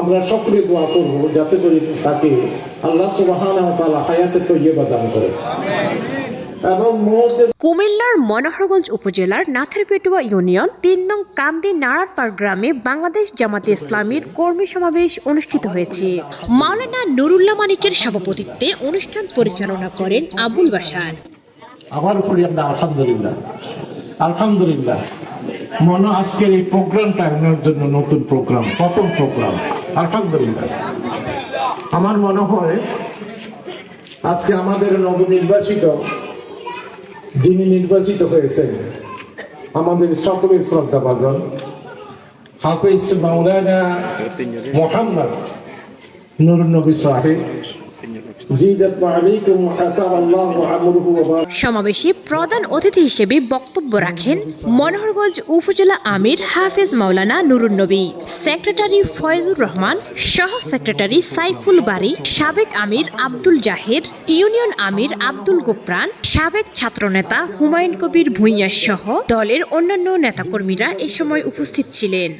আমরা সকলে দোয়া করব যাতে করে তাকে আল্লাহ সুবহানাহু ওয়া তাআলা হায়াতে তৈয়বা দান করে। কুমিল্লার মনোহরগঞ্জ উপজেলার নাথারপেটুয়া ইউনিয়ন তিন নং কান্দি নাড়ারপাড় গ্রামে বাংলাদেশ জামাতে ইসলামীর কর্মী সমাবেশ অনুষ্ঠিত হয়েছে। মাওলানা নুরুল্লাহ মানিকের সভাপতিত্বে অনুষ্ঠান পরিচালনা করেন আবুল বাসার আমরা আলহামদুলিল্লাহ। আলহামদুলিল্লাহ। মনে আজকের এই প্রোগ্রামটা আপনার জন্য নতুন প্রোগ্রাম, প্রথম প্রোগ্রাম। আলহামদুলিল্লাহ। আমার মনে হয় আজকে আমাদের নবনির্বাচিত, যিনি নির্বাচিত হয়েছেন, আমাদের সকলের শ্রদ্ধা ভাজন হাফিজ মাওলানা মোহাম্মদ নুর নবী সাহেব। সমাবেশে প্রধান অতিথি হিসেবে বক্তব্য রাখেন মনোহরগঞ্জ উপজেলা আমির হাফেজ মাওলানা নুরুন নবী, সেক্রেটারি ফয়জুর রহমান, সহ সেক্রেটারি সাইফুল বারী, সাবেক আমির আব্দুল জাহের, ইউনিয়ন আমির আব্দুল গোপ্রান, সাবেক ছাত্রনেতা হুমায়ুন কবির ভূঁইয়া সহ দলের অন্যান্য নেতাকর্মীরা এ সময় উপস্থিত ছিলেন।